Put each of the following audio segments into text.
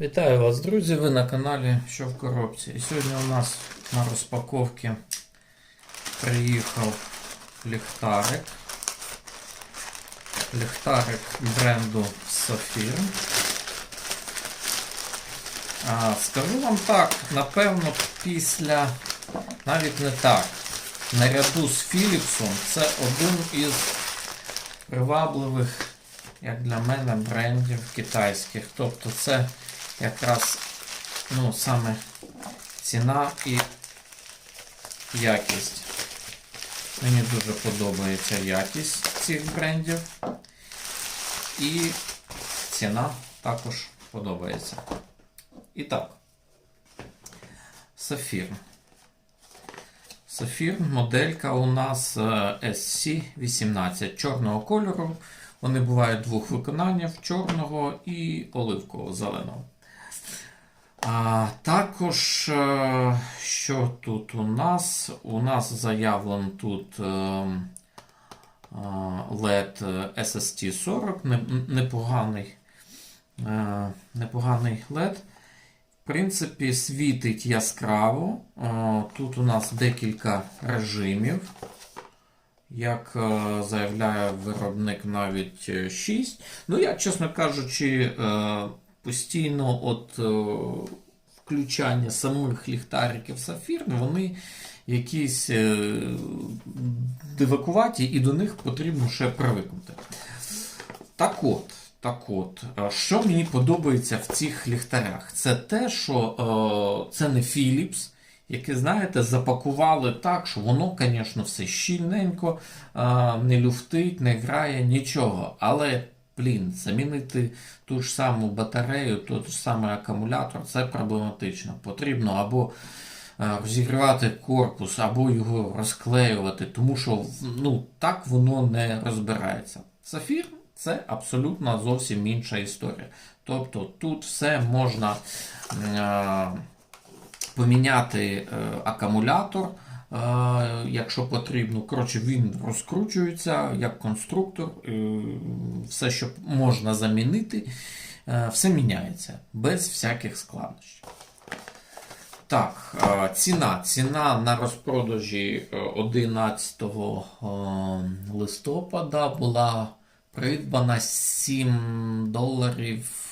Вітаю вас, друзі! Ви на каналі Що в коробці. І сьогодні у нас на розпаковці приїхав ліхтарик. Ліхтарик бренду Safir. Скажу вам так, напевно, після, навіть не так, наряду з Philipsом це один із привабливих, як для мене, брендів китайських. Тобто це якраз ну, саме ціна і якість. Мені дуже подобається якість цих брендів. І ціна також подобається. І так, Сафір. Сафір моделька у нас е, SC18 чорного кольору. Вони бувають двох виконаннях чорного і оливкового зеленого. А також, е, що тут у нас? У нас заявлено тут е, е, LED SST40, непоганий, е, непоганий LED. В принципі, світить яскраво. Е, Тут у нас декілька режимів. Як е, заявляє виробник, навіть 6. Ну, я, чесно кажучи, е, постійно от е, включання самих ліхтариків сафір, вони якісь е, дивакуваті, і до них потрібно ще привикнути. Так от, так от, е, що мені подобається в цих ліхтарях? Це те, що це не Philips, яке, знаєте, запакували так, що воно, звісно, все щільненько, не люфтить, не грає, нічого. Але, блін, замінити ту ж саму батарею, той ж самий акумулятор, це проблематично. Потрібно або е, розігрівати корпус, або його розклеювати, тому що ну, так воно не розбирається. Сафір це абсолютно зовсім інша історія. Тобто тут все можна е, поміняти е, акумулятор, якщо потрібно. Коротше, він розкручується як конструктор, е, все, що можна замінити, е, все міняється без всяких складнощів. Так, е, ціна. Ціна на розпродажі е, 11 е, листопада була придбана 7 доларів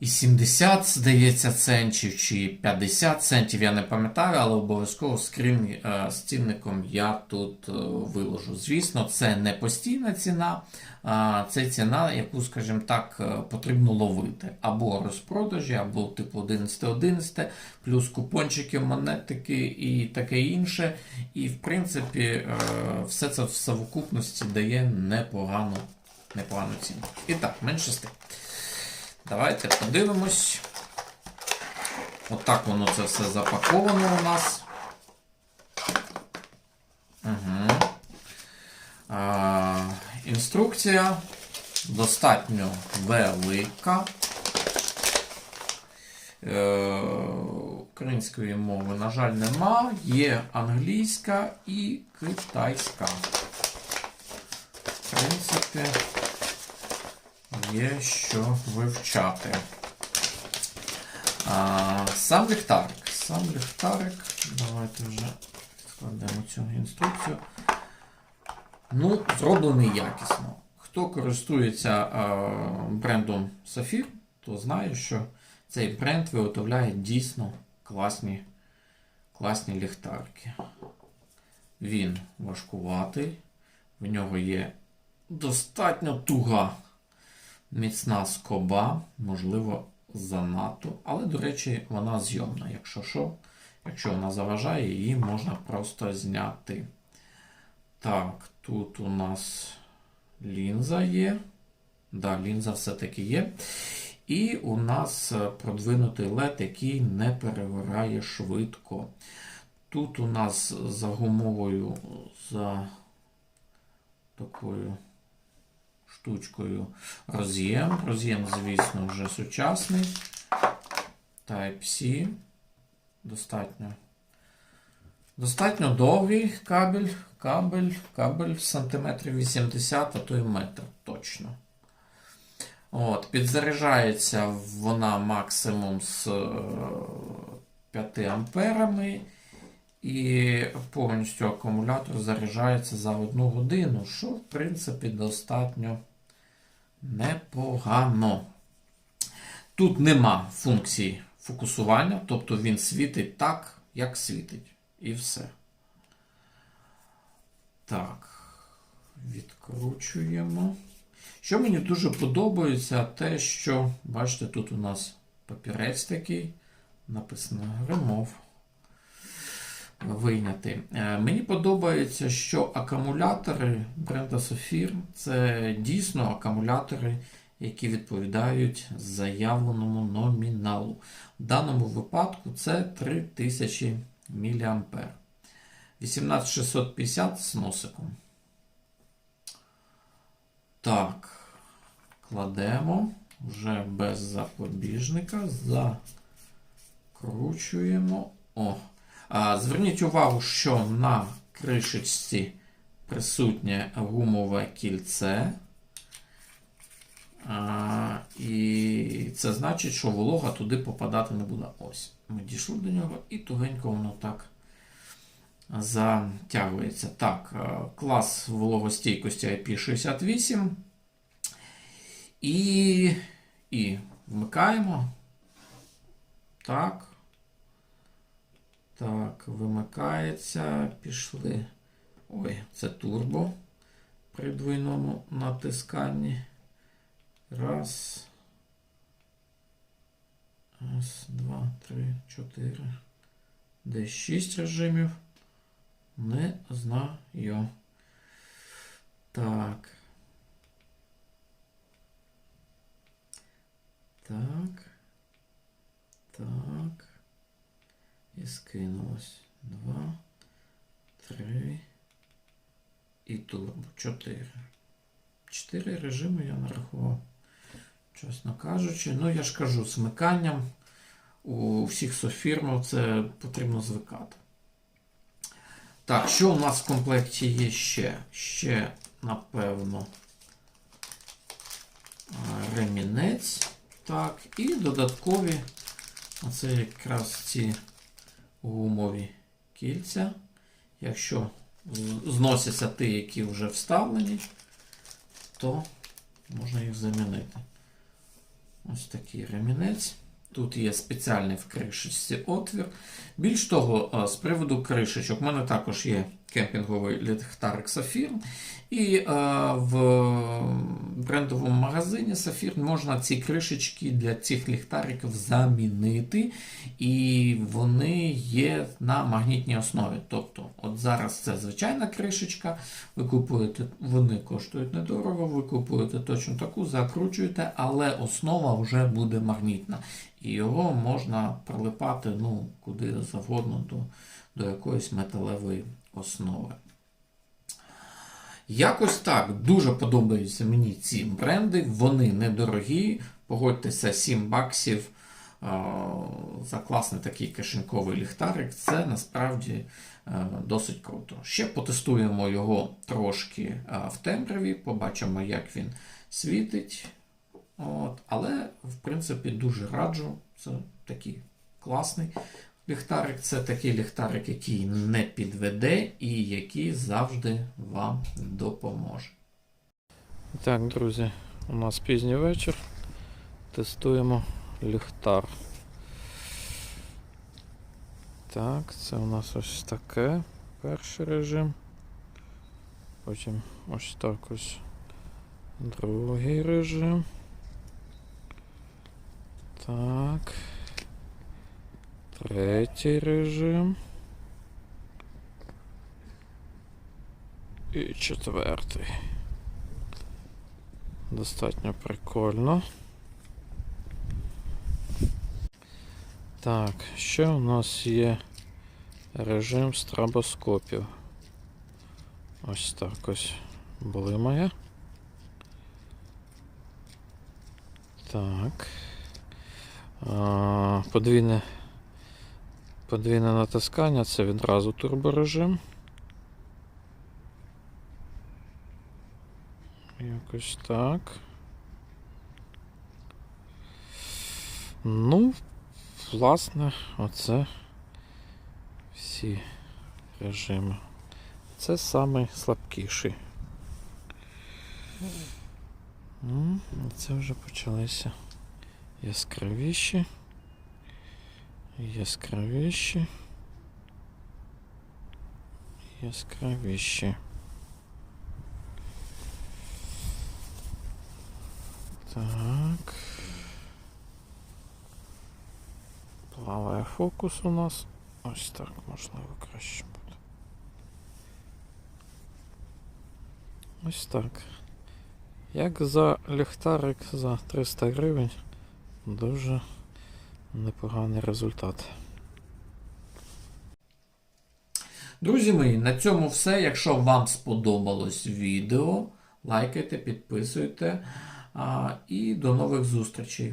і 70, здається, центів чи 50 центів, я не пам'ятаю, але обов'язково скрін е, з цінником я тут е, виложу. Звісно, це не постійна ціна, а це ціна, яку, скажімо так, е, потрібно ловити. Або розпродажі, або типу 11-11, плюс купончики, монетики і таке інше. І, в принципі, все це в совокупності дає непогану, непогану ціну. І так, менше з тим. Давайте подивимось. Отак воно це все запаковано у нас. Угу. А, інструкція достатньо велика. Е, Української мови, на жаль, нема. Є англійська і китайська. В принципі, є що вивчати. А, сам ліхтарик. Сам ліхтарик. Давайте вже складемо цю інструкцію. Ну, зроблений якісно. Хто користується а, брендом Safir, то знає, що цей бренд виготовляє дійсно класні, класні ліхтарики. Він важкуватий, в нього є достатньо туга міцна скоба, можливо, занадто. Але, до речі, вона зйомна. Якщо що, якщо вона заважає, її можна просто зняти. Так, тут у нас лінза є. Да, лінза все-таки є. І у нас е, продвинутий LED, який не перегорає швидко. Тут у нас за гумовою, за такою штучкою роз'єм. Роз'єм, звісно, вже сучасний. Type-C. Достатньо. Достатньо довгий кабель. Кабель, кабель сантиметрів 80, а то й метр точно. От, підзаряджається вона максимум з е, 5 амперами. І повністю акумулятор заряджається за 1 годину, що, в принципі, достатньо непогано. Тут нема функції фокусування, тобто він світить так, як світить. І все. Так, відкручуємо. Що мені дуже подобається, те, що, бачите, тут у нас папірець такий, написано Remove. Вийняти. Е, Мені подобається, що акумулятори бренда Sophir це дійсно акумулятори, які відповідають заявленому номіналу. В даному випадку це 3000 мА. 18650 з носиком. Так, кладемо вже без запобіжника, закручуємо. О. Зверніть увагу, що на кришечці присутнє гумове кільце. І це значить, що волога туди попадати не буде. Ось. Ми дійшли до нього і тугенько воно так затягується. Так, клас вологостійкості IP68. І, і вмикаємо. Так. Так, вимикається. Пішли. Ой, це турбо при двойному натисканні. Раз. Раз, два, три, чотири. Десь шість режимів. Не знаю. Так. Так. І скинулось. Два. Три. І турбо. Чотири. Чотири режими я нарахував. Чесно кажучи. Ну, я ж кажу, смиканням у всіх софірмів це потрібно звикати. Так, що у нас в комплекті є ще? Ще, напевно, ремінець. Так, і додаткові, оце якраз ці гумові кільця. Якщо зносяться ті, які вже вставлені, то можна їх замінити. Ось такий ремінець. Тут є спеціальний в кришечці отвір. Більш того, з приводу кришечок, в мене також є кемпінговий ліхтарик Сафір. І е, в брендовому магазині Сафір можна ці кришечки для цих ліхтариків замінити. І вони є на магнітній основі. Тобто, от зараз це звичайна кришечка, ви купуєте, вони коштують недорого, ви купуєте точно таку, закручуєте, але основа вже буде магнітна. І його можна прилипати ну, куди завгодно до, до якоїсь металевої основи. Якось так дуже подобаються мені ці бренди. Вони недорогі. Погодьтеся, 7 баксів за класний такий кишеньковий ліхтарик. Це насправді досить круто. Ще потестуємо його трошки в темряві, побачимо, як він світить. От, Але, в принципі, дуже раджу. Це такий класний ліхтарик. Це такий ліхтарик, який не підведе і який завжди вам допоможе. Так, друзі, у нас пізній вечір. Тестуємо ліхтар. Так, це у нас ось таке. Перший режим. Потім ось так ось другий режим. Так. Третій режим. І четвертий. Достатньо прикольно. Так, ще у нас є режим стробоскопів. Ось так ось блимає. Так. Подвійне, подвійне натискання це відразу турборежим. Якось так. Ну, власне, оце всі режими. Це самий слабкіший. Ну, Це вже почалися яскравіші. Яскравіші. Яскравіші. Так. Плаває фокус у нас. Ось так, можливо, краще буде. Ось так. Як за ліхтарик за 300 гривень. Дуже непоганий результат. Друзі мої, на цьому все. Якщо вам сподобалось відео, лайкайте, підписуйте. І до нових зустрічей.